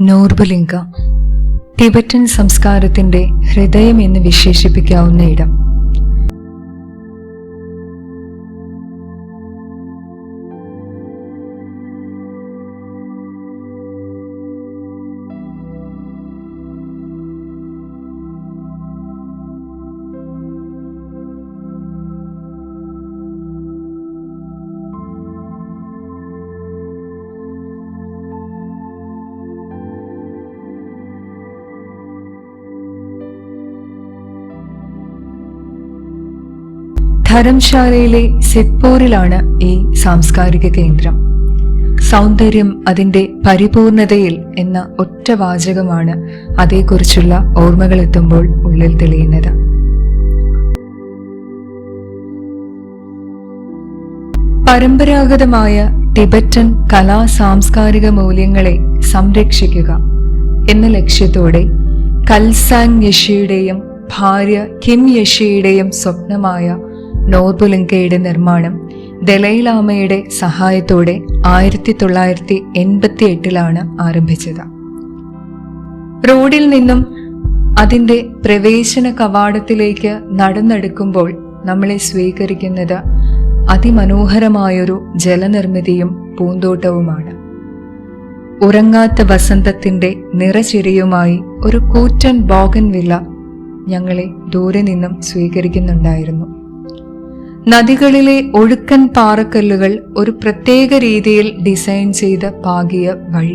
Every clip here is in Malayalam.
നോർബലിംഗ. ടിബറ്റൻ സംസ്കാരത്തിന്റെ ഹൃദയം എന്ന് വിശേഷിപ്പിക്കാവുന്ന ഇടം. ധരംശാലയിലെ സിത്പൂരിലാണ് ഈ സാംസ്കാരിക കേന്ദ്രം. സൗന്ദര്യം അതിന്റെ പരിപൂർണതയിൽ എന്ന ഒറ്റ വാചകമാണ് അതേക്കുറിച്ചുള്ള ഓർമ്മകൾ എത്തുമ്പോൾ ഉള്ളിൽ തെളിയുന്നത്. പരമ്പരാഗതമായ ടിബറ്റൻ കലാ സാംസ്കാരിക മൂല്യങ്ങളെ സംരക്ഷിക്കുക എന്ന ലക്ഷ്യത്തോടെ കൽസാങ് യഷിയുടെയും ഭാര്യ കിം യഷിയുടെയും സ്വപ്നമായ നോർബുലിങ്കയുടെ നിർമ്മാണം ദലൈലാമയുടെ സഹായത്തോടെ ആയിരത്തി തൊള്ളായിരത്തി എൺപത്തി എട്ടിലാണ് ആരംഭിച്ചത്. റോഡിൽ നിന്നും അതിന്റെ പ്രവേശന കവാടത്തിലേക്ക് നടന്നെടുക്കുമ്പോൾ നമ്മളെ സ്വീകരിക്കുന്നത് അതിമനോഹരമായൊരു ജലനിർമ്മിതിയും പൂന്തോട്ടവുമാണ്. ഉറങ്ങാത്ത വസന്തത്തിന്റെ നിറചിരിയുമായി ഒരു കൂറ്റൻ ബോഗൻ വില്ല ഞങ്ങളെ ദൂരെ നിന്നും സ്വീകരിക്കുന്നുണ്ടായിരുന്നു. നദികളിലെ ഒഴുക്കൻ പാറക്കല്ലുകൾ ഒരു പ്രത്യേക രീതിയിൽ ഡിസൈൻ ചെയ്ത പാകിയ വഴി.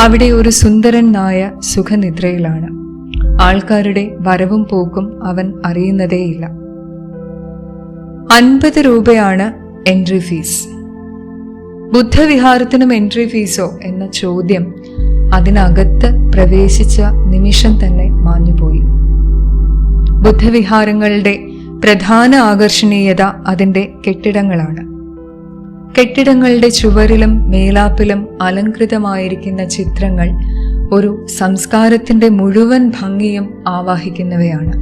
അവിടെ ഒരു സുന്ദരൻ നായ സുഖനിദ്രയിലാണ്. ആൾക്കാരുടെ വരവും പോക്കും അവൻ അറിയുന്നതേയില്ല. അൻപത് രൂപയാണ് എൻട്രി ഫീസ് ബുദ്ധവിഹാരത്തിനും എൻട്രി ഫീസോ എന്ന ചോദ്യം അതിനകത്ത് പ്രവേശിച്ച നിമിഷം തന്നെ മാഞ്ഞുപോയി. ബുദ്ധവിഹാരങ്ങളുടെ പ്രധാന ആകർഷണീയത അതിന്റെ കെട്ടിടങ്ങളാണ്. കെട്ടിടങ്ങളുടെ ചുവരിലും മേലാപ്പിലും അലങ്കൃതമായിരിക്കുന്ന ചിത്രങ്ങൾ ഒരു സംസ്കാരത്തിന്റെ മുഴുവൻ ഭംഗിയും ആവാഹിക്കുന്നവയാണ്.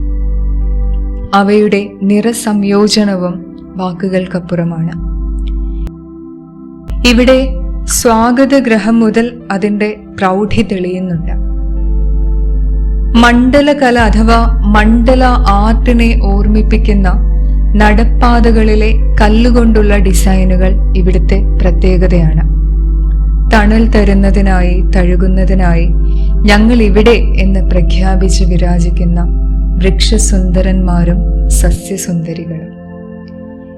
അവയുടെ നിറസംയോജനവും വാക്കുകൾക്കപ്പുറമാണ്. ഇവിടെ സ്വാഗതഗ്രഹം മുതൽ അതിന്റെ പ്രൗഢി തെളിയുന്നുണ്ട്. മണ്ഡലകല അഥവാ മണ്ഡല ആർട്ടിനെ ഓർമ്മിപ്പിക്കുന്ന നടപ്പാതകളിലെ കല്ലുകൊണ്ടുള്ള ഡിസൈനുകൾ ഇവിടുത്തെ പ്രത്യേകതയാണ്. തണൽ തരുന്നതിനായി തഴുകുന്നതിനായി ഞങ്ങൾ ഇവിടെ എന്ന് പ്രഖ്യാപിച്ച് വിരാജിക്കുന്ന വൃക്ഷസുന്ദരന്മാരും സസ്യസുന്ദരികളും.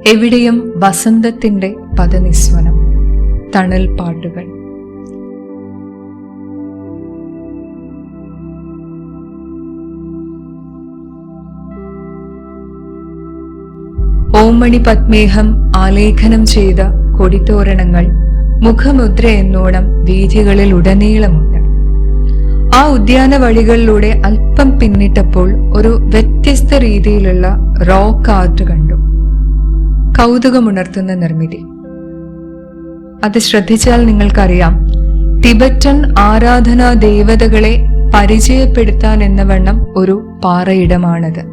എവിടെയും വസന്തത്തിന്റെ പദനിസ്വനം. തണൽ പാട്ടുകൾ. ഓമണി പത്മേഹം ആലേഖനം ചെയ്ത കൊടിത്തോരണങ്ങൾ മുഖമുദ്ര എന്നോണം വീഥികളിൽ ഉടനീളമുണ്ട്. ആ ഉദ്യാന വഴികളിലൂടെ അല്പം പിന്നിട്ടപ്പോൾ ഒരു വ്യത്യസ്ത രീതിയിലുള്ള റോക്ക് ആർട്ട് കണ്ടു. കൗതുകമുണർത്തുന്ന നിർമ്മിതി. അത് ശ്രദ്ധിച്ചാൽ നിങ്ങൾക്കറിയാം. ടിബറ്റൻ ആരാധനാ ദേവതകളെ പരിചയപ്പെടുത്താൻ എന്ന വണ്ണം ഒരു പാറയിടമാണത്.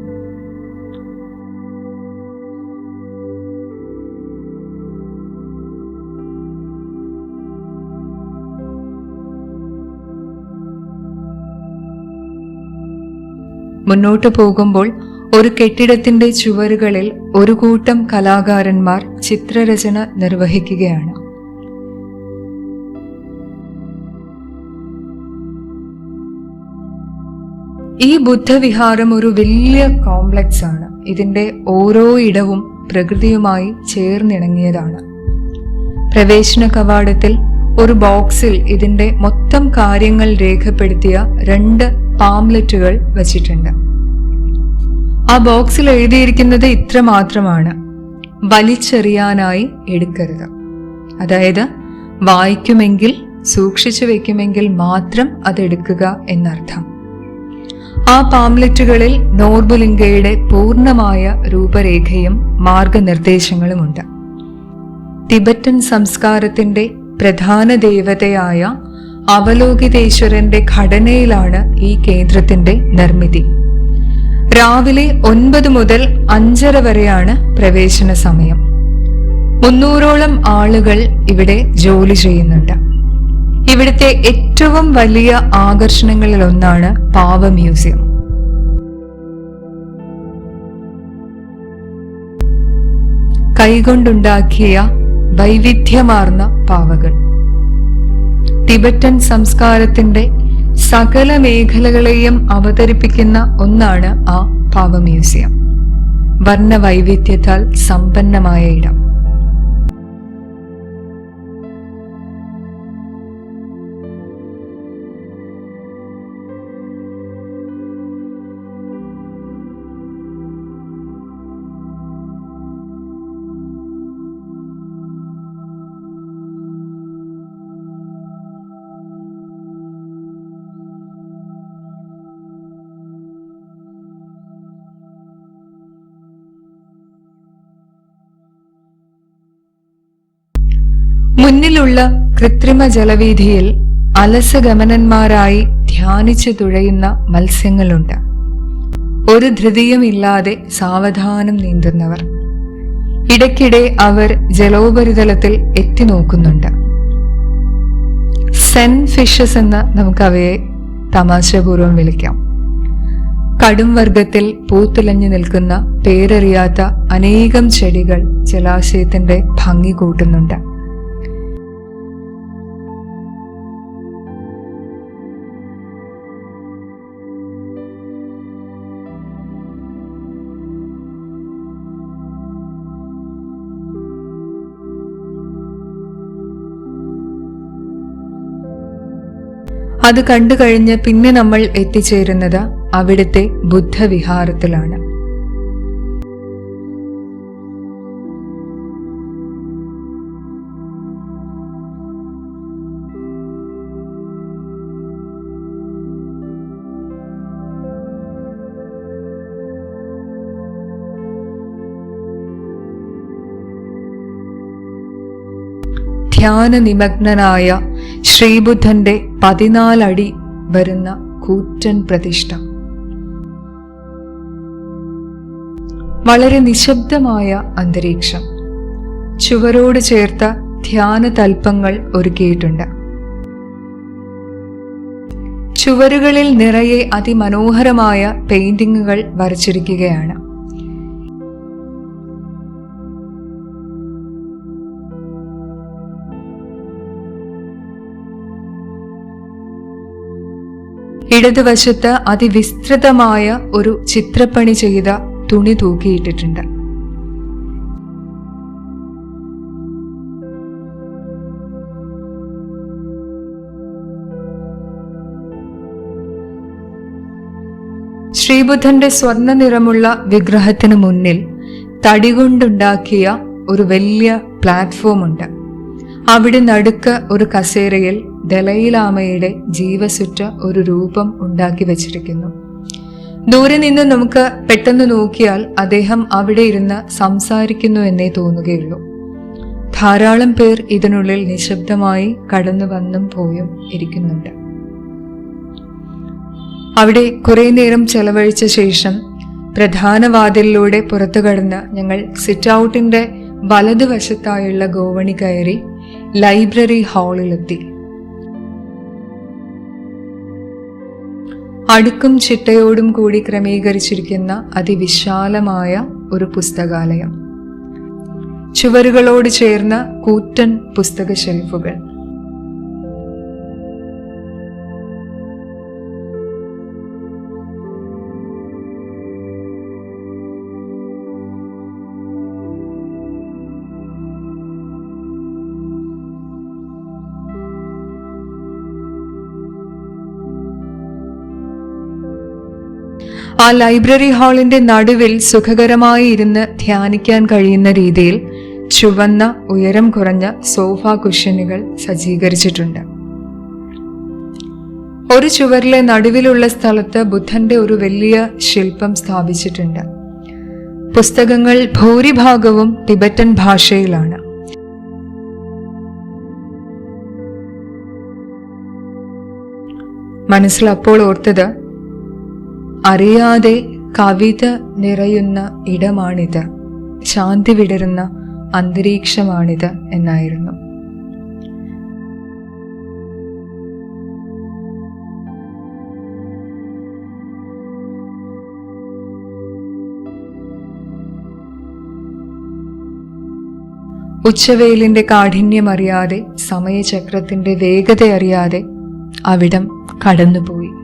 മുന്നോട്ടു പോകുമ്പോൾ ഒരു കെട്ടിടത്തിന്റെ ചുവരുകളിൽ ഒരു കൂട്ടം കലാകാരന്മാർ ചിത്രരചന നിർവഹിക്കുകയാണ്. ഈ ബുദ്ധവിഹാരം ഒരു വലിയ കോംപ്ലക്സ് ആണ്. ഇതിന്റെ ഓരോ ഇടവും പ്രകൃതിയുമായി ചേർന്നിണങ്ങിയതാണ്. പ്രവേശന കവാടത്തിൽ ഒരു ബോക്സിൽ ഇതിന്റെ മൊത്തം കാര്യങ്ങൾ രേഖപ്പെടുത്തിയ രണ്ട് പാംലെറ്റുകൾ വച്ചിട്ടുണ്ട്. ആ ബോക്സിൽ എഴുതിയിരിക്കുന്നത് ഇത്ര മാത്രമാണ്. വലിച്ചെറിയാനായി എടുക്കരുത്. അതായത് വായിക്കുമെങ്കിൽ സൂക്ഷിച്ചു വെക്കുമെങ്കിൽ മാത്രം അതെടുക്കുക എന്നർത്ഥം. ആ പാംലെറ്റുകളിൽ നോർബുലിംഗയുടെ പൂർണമായ രൂപരേഖയും മാർഗനിർദ്ദേശങ്ങളുമുണ്ട്. ടിബറ്റൻ സംസ്കാരത്തിന്റെ പ്രധാന ദേവതയായ അവലോകിതേശ്വരന്റെ ഘടനയിലാണ് ഈ കേന്ദ്രത്തിന്റെ നിർമ്മിതി. രാവിലെ ഒൻപത് മുതൽ അഞ്ചര വരെയാണ് പ്രവേശന സമയം. മുന്നൂറോളം ആളുകൾ ഇവിടെ ജോലി ചെയ്യുന്നുണ്ട്. ഇവിടുത്തെ ഏറ്റവും വലിയ ആകർഷണങ്ങളിൽ ഒന്നാണ് പാവ മ്യൂസിയം. കൈകൊണ്ടുണ്ടാക്കിയ വൈവിധ്യമാർന്ന പാവകൾ. ടിബറ്റൻ സംസ്കാരത്തിന്റെ സകല മേഖലകളെയും അവതരിപ്പിക്കുന്ന ഒന്നാണ് ആ പാവ മ്യൂസിയം. വർണ വൈവിധ്യത്താൽ സമ്പന്നമായ ഇടം. മുന്നിലുള്ള കൃത്രിമ ജലവീഥിയിൽ അലസഗമനന്മാരായി ധ്യാനിച്ചു തുഴയുന്ന മത്സ്യങ്ങളുണ്ട്. ഒരു ധൃതിയുമില്ലാതെ സാവധാനം നീന്തുന്നവർ. ഇടയ്ക്കിടെ അവർ ജലോപരിതലത്തിൽ എത്തി നോക്കുന്നുണ്ട്. സെൻ ഫിഷസ് എന്ന് നമുക്ക് അവയെ തമാശപൂർവം വിളിക്കാം. കടും വർഗത്തിൽ പൂത്തുലഞ്ഞു നിൽക്കുന്ന പേരറിയാത്ത അനേകം ചെടികൾ ജലാശയത്തിന്റെ ഭംഗി കൂട്ടുന്നുണ്ട്. അത് കണ്ടു കഴിഞ്ഞ് പിന്നെ നമ്മൾ എത്തിച്ചേരുന്നത് അവിടുത്തെ ബുദ്ധവിഹാരത്തിലാണ്. ധ്യാന നിമഗ്നനായ ശ്രീബുദ്ധന്റെ പതിനാലടി വരുന്ന കൂറ്റൻ പ്രതിഷ്ഠ. വളരെ നിശബ്ദമായ അന്തരീക്ഷം. ചുവരോട് ചേർത്ത ധ്യാന തൽപ്പങ്ങൾ ഒരുക്കിയിട്ടുണ്ട്. ചുവരുകളിൽ നിറയെ അതിമനോഹരമായ പെയിന്റിങ്ങുകൾ വരച്ചിരിക്കുകയാണ്. ഇടതുവശത്ത് അതിവിസ്തൃതമായ ഒരു ചിത്രപ്പണി ചെയ്ത തുണി തൂക്കിയിട്ടിട്ടുണ്ട്. ശ്രീബുദ്ധന്റെ സ്വർണ നിറമുള്ള വിഗ്രഹത്തിന് മുന്നിൽ തടികൊണ്ടുണ്ടാക്കിയ ഒരു വലിയ പ്ലാറ്റ്ഫോം ഉണ്ട് അവിടെ നടുക്ക് ഒരു കസേരയിൽ ദലൈലാമയുടെ ജീവസുറ്റ ഒരു രൂപം ഉണ്ടാക്കി വച്ചിരിക്കുന്നു. ദൂരെ നിന്ന് നമുക്ക് പെട്ടെന്ന് നോക്കിയാൽ അദ്ദേഹം അവിടെ ഇരുന്ന് സംസാരിക്കുന്നു എന്നേ തോന്നുകയുള്ളൂ. ധാരാളം പേർ ഇതിനുള്ളിൽ നിശബ്ദമായി കടന്നു വന്നും പോയും ഇരിക്കുന്നുണ്ട്. അവിടെ കുറെ നേരം ചെലവഴിച്ച ശേഷം പ്രധാന വാതിലിലൂടെ പുറത്തു കടന്ന് ഞങ്ങൾ സിറ്റ് ഔട്ടിന്റെ വലതുവശത്തായുള്ള ഗോവണി കയറി ലൈബ്രറി ഹാളിലെത്തി. അടുക്കും ചിട്ടയോടും കൂടി ക്രമീകരിച്ചിരിക്കുന്ന അതിവിശാലമായ ഒരു പുസ്തകാലയം. ചുവരുകളോട് ചേർന്ന കൂറ്റൻ പുസ്തക ഷെൽഫുകൾ ആ ലൈബ്രറി ഹാളിന്റെ നടുവിൽ സുഖകരമായി ഇരുന്ന് ധ്യാനിക്കാൻ കഴിയുന്ന രീതിയിൽ ചുവന്ന ഉയരം കുറഞ്ഞ സോഫ കുഷനുകൾ സജ്ജീകരിച്ചിട്ടുണ്ട്. ഒരു ചുവരിലെ നടുവിലുള്ള സ്ഥലത്ത് ബുദ്ധന്റെ ഒരു വലിയ ശില്പം സ്ഥാപിച്ചിട്ടുണ്ട്. പുസ്തകങ്ങൾ ഭൂരിഭാഗവും ടിബറ്റൻ ഭാഷയിലാണ്. മനസ്സിൽ അപ്പോൾ ഓർത്തത് അറിയാതെ കവിത നിറയുന്ന ഇടമാണിത്. ശാന്തി വിടരുന്ന അന്തരീക്ഷമാണിത് എന്നായിരുന്നു. ഉച്ചവെയിലിന്റെ കാഠിന്യമറിയാതെ സമയചക്രത്തിന്റെ വേഗത അറിയാതെ അവിടം കടന്നുപോയി.